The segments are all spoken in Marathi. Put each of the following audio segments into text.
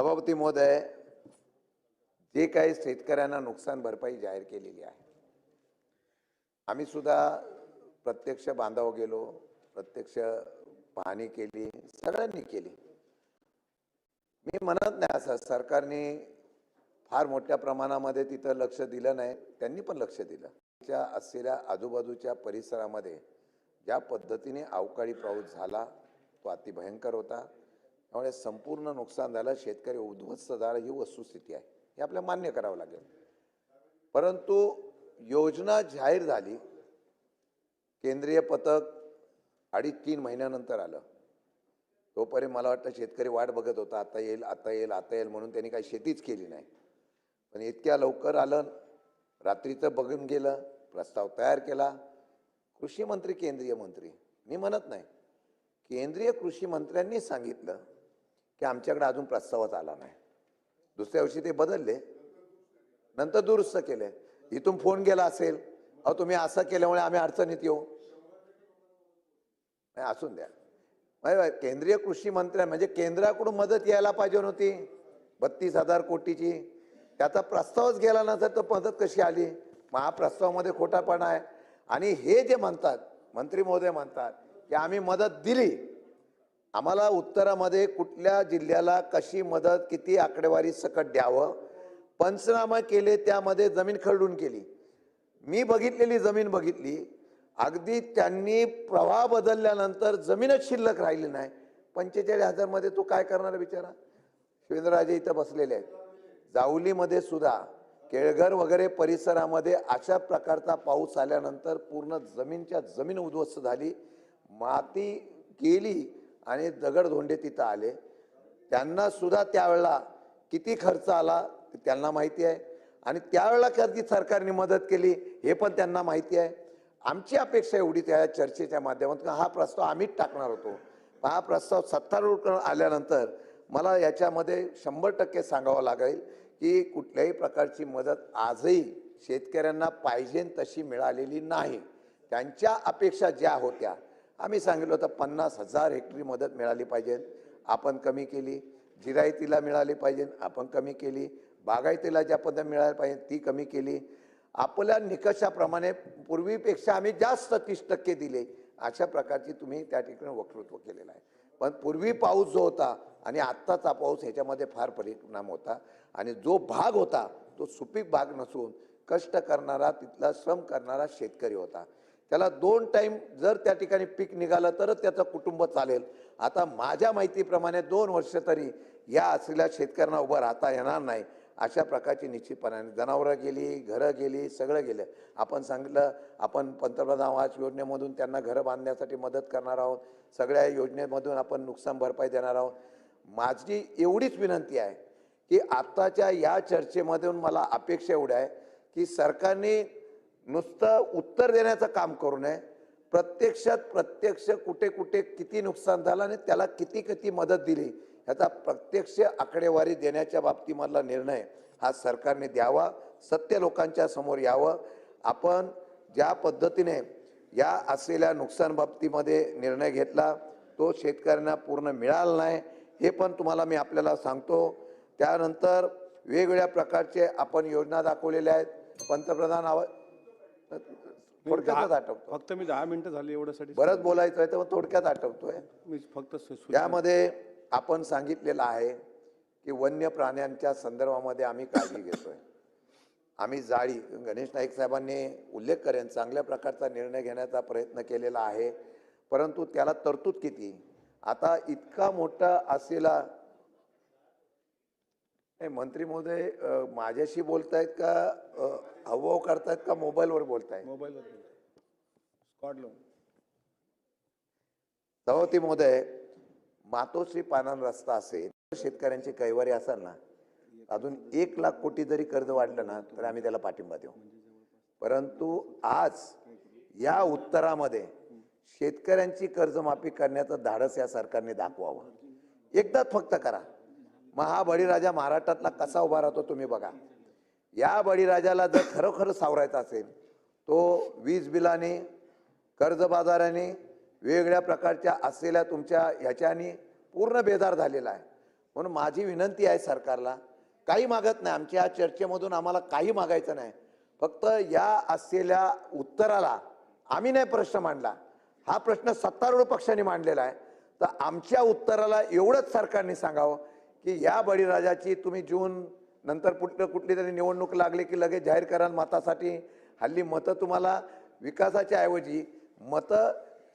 सभापती महोदय जे काही शेतकऱ्यांना नुकसान भरपाई जाहीर केलेली आहे आम्ही सुद्धा प्रत्यक्ष बांधाव गेलो प्रत्यक्ष पाहणी केली सगळ्यांनी केली. मी म्हणत नाही असं सरकारने फार मोठ्या प्रमाणामध्ये तिथं लक्ष दिलं नाही त्यांनी पण लक्ष दिलं. त्या असलेल्या आजूबाजूच्या परिसरामध्ये ज्या पद्धतीने अवकाळी पाऊस झाला तो अतिभयंकर होता. त्यामुळे संपूर्ण नुकसान झालं शेतकरी उद्ध्वस्त झाला ही वस्तुस्थिती आहे. हे आपल्याला मान्य करावं लागेल. परंतु योजना जाहीर झाली केंद्रीय पथक अडीच तीन महिन्यानंतर आलं. तोपर्यंत मला वाटतं शेतकरी वाट बघत होता आता येईल आता येईल आता येईल म्हणून त्यांनी काही शेतीच केली नाही. पण इतक्या लवकर आलं रात्रीचं बघून गेलं प्रस्ताव तयार केला. कृषी मंत्री केंद्रीय मंत्री. मी म्हणत नाही. केंद्रीय कृषी मंत्र्यांनी सांगितलं की आमच्याकडे अजून प्रस्तावच आला नाही. दुसऱ्या वर्षी ते बदलले. नंतर दुरुस्त केले. इथून फोन गेला असेल अहो तुम्ही असं केल्यामुळे आम्ही अडचणीत येऊ. नाही असून द्या. केंद्रीय कृषी मंत्र्या म्हणजे केंद्राकडून मदत यायला पाहिजे नव्हती. बत्तीस हजार कोटीची. त्याचा प्रस्तावच गेला नसेल तर मदत कशी आली? मग हा प्रस्तावामध्ये खोटापणा आहे. आणि हे जे म्हणतात मंत्री महोदय म्हणतात की आम्ही मदत दिली आम्हाला उत्तरामध्ये कुठल्या जिल्ह्याला कशी मदत किती आकडेवारी सकट द्यावं? पंचनामा केले त्यामध्ये जमीन खरडून केली. मी बघितलेली जमीन बघितली. अगदी त्यांनी प्रवाह बदलल्यानंतर जमीनच शिल्लक राहिली नाही. पंचेचाळीस हजारमध्ये तो काय करणार बिचारा? शिवेंद्रराजे इथं बसलेले आहेत. जावलीमध्ये सुद्धा केळघर वगैरे परिसरामध्ये अशा प्रकारचा पाऊस आल्यानंतर पूर्ण जमीनच्या जमीन उद्ध्वस्त झाली. माती गेली आणि दगडधोंडे तिथं आले. त्यांना सुद्धा त्यावेळेला किती खर्च आला त्यांना माहिती आहे. आणि त्यावेळेला कधी सरकारने मदत केली हे पण त्यांना माहिती आहे. आमची अपेक्षा एवढी त्या चर्चेच्या माध्यमातून. हा प्रस्ताव आम्हीच टाकणार होतो. हा प्रस्ताव सत्तारूढ आल्यानंतर मला याच्यामध्ये शंभर टक्के सांगावं लागेल की कुठल्याही प्रकारची मदत आजही शेतकऱ्यांना पाहिजे तशी मिळालेली नाही. त्यांच्या अपेक्षा ज्या होत्या आम्ही सांगितलं होतं पन्नास हजार हेक्टरी मदत मिळाली पाहिजे. आपण कमी केली जिरायतीला मिळाली पाहिजे आपण कमी केली. बागायतीला ज्या पद्धत मिळाली पाहिजे ती कमी केली. आपल्या निकषाप्रमाणे पूर्वीपेक्षा आम्ही जास्त तीस टक्के दिले. अशा प्रकारची तुम्ही त्या ठिकाणी वक्तृत्व केलेलं आहे. पण पूर्वी पाऊस जो होता आणि आत्ताचा पाऊस ह्याच्यामध्ये फार परिणाम होता. आणि जो भाग होता तो सुपीक भाग नसून कष्ट करणारा तिथला श्रम करणारा शेतकरी होता. त्याला दोन टाईम जर त्या ठिकाणी पीक निघालं तरच त्याचं कुटुंब चालेल. आता माझ्या माहितीप्रमाणे दोन वर्ष तरी या असलेल्या शेतकऱ्यांना उभं राहता येणार नाही. अशा प्रकारची निश्चितपणाने जनावरं गेली घरं गेली सगळं गेलं. आपण सांगितलं आपण पंतप्रधान आवास योजनेमधून त्यांना घरं बांधण्यासाठी मदत करणार आहोत. सगळ्या योजनेमधून आपण नुकसान भरपाई देणार आहोत. माझी एवढीच विनंती आहे की आत्ताच्या या चर्चेमधून मला अपेक्षा एवढ्या आहे की सरकारने नुसतं उत्तर देण्याचं काम करू नये. प्रत्यक्षात प्रत्यक्ष कुठे कुठे किती नुकसान झालं आणि त्याला किती किती मदत दिली ह्याचा प्रत्यक्ष आकडेवारी देण्याच्या बाबतीमधला निर्णय हा सरकारने द्यावा सत्य लोकांच्या समोर यावं. आपण ज्या पद्धतीने या असलेल्या नुकसान बाबतीमध्ये निर्णय घेतला तो शेतकऱ्यांना पूर्ण मिळाला नाही हे पण तुम्हाला मी आपल्याला सांगतो. त्यानंतर वेगवेगळ्या प्रकारचे आपण योजना दाखवलेल्या आहेत. पंतप्रधान आवाज थोडक्यातच आठवतो फक्त मी दहा मिनिटं झाली एवढ्यासाठी बरंच बोलायचं आहे तर मग थोडक्यात आठवतोय. मी फक्त त्यामध्ये आपण सांगितलेलं आहे की वन्य प्राण्यांच्या संदर्भामध्ये आम्ही काळजी घेतोय. आम्ही जाळी गणेश नाईक साहेबांनी उल्लेख करेन चांगल्या प्रकारचा निर्णय घेण्याचा प्रयत्न केलेला आहे. परंतु त्याला तरतूद किती? आता इतका मोठा असलेला नाही मंत्री महोदय माझ्याशी बोलतायत का अ, हावभाव करतायत का मोबाईलवर बोलतायत? मोबाईलवर स्कॉट लावून सभापती महोदय मातोश्री पानन रस्ता असेल शेतकऱ्यांची कैवारी असाल ना अजून एक लाख कोटी जरी कर्ज वाढलं ना तर आम्ही त्याला पाठिंबा देऊ. परंतु आज या उत्तरामध्ये शेतकऱ्यांची कर्जमाफी करण्याचं धाडस या सरकारने दाखवावं. एकदाच फक्त करा. मग हा बळीराजा महाराष्ट्रातला कसा उभा राहतो तुम्ही बघा. या बळीराजाला जर खरोखर सावरायचा असेल तो वीज बिलाने कर्जबाजाराने वेगवेगळ्या प्रकारच्या असलेल्या तुमच्या ह्याच्याने पूर्ण बेजार झालेला आहे. म्हणून माझी विनंती आहे सरकारला काही मागत नाही. आमच्या या चर्चेमधून आम्हाला काही मागायचं नाही. फक्त या असलेल्या उत्तराला आम्ही नाही प्रश्न मांडला. हा प्रश्न सत्तारूढ पक्षाने मांडलेला आहे. तर आमच्या उत्तराला एवढंच सरकारने सांगावं की या बळीराजाची तुम्ही जून नंतर कुठलं कुठली तरी निवडणूक लागली की लगेच जाहीर करा मतासाठी हल्ली मतं तुम्हाला विकासाच्या ऐवजी मतं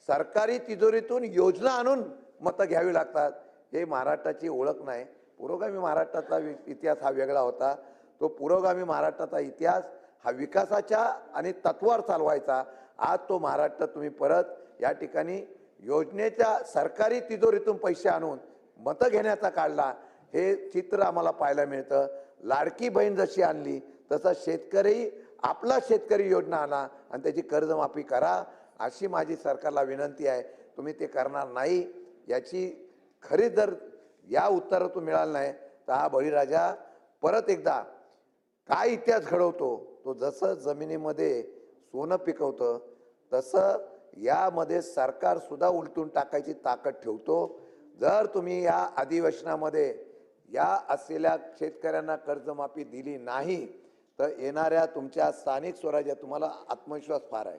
सरकारी तिजोरीतून योजना आणून मतं घ्यावी लागतात. हे महाराष्ट्राची ओळख नाही. पुरोगामी महाराष्ट्राचा वि- इतिहास हा वेगळा होता. तो पुरोगामी महाराष्ट्राचा इतिहास हा विकासाच्या आणि तत्वावर चालवायचा. आज तो महाराष्ट्र तुम्ही परत या ठिकाणी योजनेच्या सरकारी तिजोरीतून पैसे आणून मतं घेण्याचा काढला. हे चित्र आम्हाला पाहायला मिळतं. लाडकी बहीण जशी आणली तसा शेतकरी आपला शेतकरी योजना आणा आणि त्याची कर्जमाफी करा अशी माझी सरकारला विनंती आहे. तुम्ही ते करणार नाही. याची खरी जर या उत्तरातून मिळालं नाही तर हा बळीराजा परत एकदा काय इतिहास घडवतो तो जसं जमिनीमध्ये सोनं पिकवतं तसं यामध्ये सरकारसुद्धा उलटून टाकायची ताकद ठेवतो. जर तुम्ही या अधिवेशनामध्ये या असलेल्या शेतकऱ्यांना कर्जमाफी दिली नाही तर येणाऱ्या तुमच्या स्थानिक स्वराज्यात तुम्हाला आत्मविश्वास फार आहे.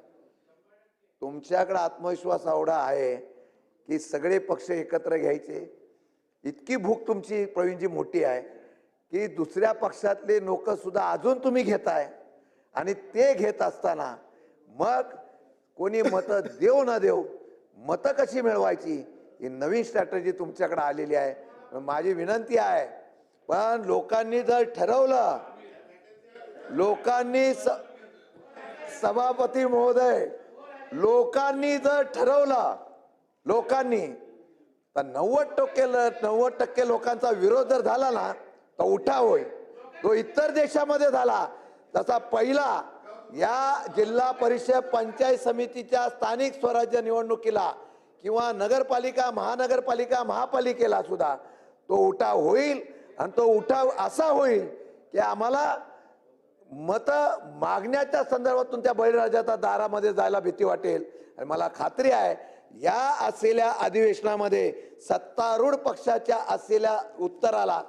तुमच्याकडे आत्मविश्वास एवढा आहे की सगळे पक्ष एकत्र घ्यायचे. इतकी भूक तुमची प्रवीणजी मोठी आहे की दुसऱ्या पक्षातले लोक सुद्धा अजून तुम्ही घेताय आणि ते घेत असताना मग कोणी मतं देऊ न देऊ मतं कशी मिळवायची ही नवीन स्ट्रॅटजी तुमच्याकडे आलेली आहे. माझी विनंती आहे पण लोकांनी जर ठरवलं लोकांनी स सभापती महोदय लोकांनी जर ठरवलं लोकांनी तर नव्वद टक्के नव्वद टक्के लोकांचा विरोध जर झाला ना तर उठाव होईल तो इतर देशामध्ये झाला. तसा पहिला या जिल्हा परिषद पंचायत समितीच्या स्थानिक स्वराज्य निवडणुकीला किंवा नगरपालिका महानगरपालिका महापालिकेला सुद्धा तो उठाव होईल आणि तो उठाव असा होईल की आम्हाला मत मागण्याच्या संदर्भातून त्या बळीराजाच्या दारामध्ये जायला भीती वाटेल. आणि मला खात्री आहे या असलेल्या अधिवेशनामध्ये सत्तारूढ पक्षाच्या असलेल्या उत्तराला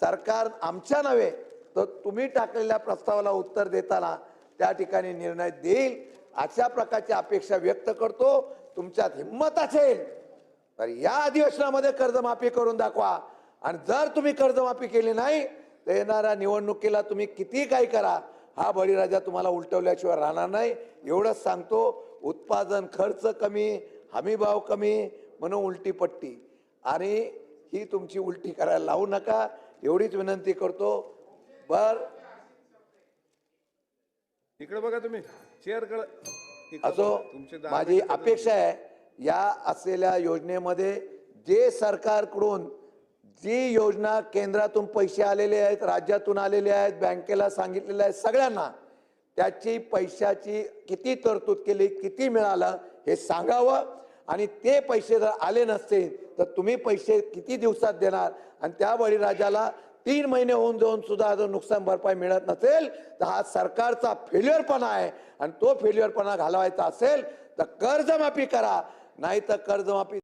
सरकार आमच्या नव्हे तर तुम्ही टाकलेल्या प्रस्तावाला उत्तर देताना त्या ठिकाणी निर्णय देईल. अशा प्रकारची अपेक्षा व्यक्त करतो. तुमच्यात हिंमत असेल तर या अधिवेशनामध्ये कर्जमाफी करून दाखवा. आणि जर तुम्ही कर्जमाफी केली नाही तर येणाऱ्या निवडणुकीला तुम्ही किती काही करा हा बळीराजा तुम्हाला उलटवल्याशिवाय राहणार नाही. एवढंच सांगतो उत्पादन खर्च कमी हमी भाव कमी म्हणून उलटी पट्टी. आणि ही तुमची उलटी करायला लावू नका एवढीच विनंती करतो. बर. इकडे बघा तुम्ही चेअर असो माझी अपेक्षा आहे या असलेल्या योजनेमध्ये जे सरकारकडून जी योजना केंद्रातून पैसे आलेले आहेत राज्यातून आलेले आहेत बँकेला सांगितलेले आहेत सगळ्यांना त्याची पैशाची किती तरतूद केली किती मिळालं हे सांगावं. आणि ते पैसे जर आले नसतील तर तुम्ही पैसे किती दिवसात देणार? आणि त्या बळीराजाला तीन महिने होऊन जाऊन सुद्धा जर नुकसान भरपाई मिळत नसेल तर हा सरकारचा फेल्युअरपणा आहे. आणि तो फेल्युअरपणा घालवायचा असेल तर कर्जमाफी करा. नाही तर कर्जमाफी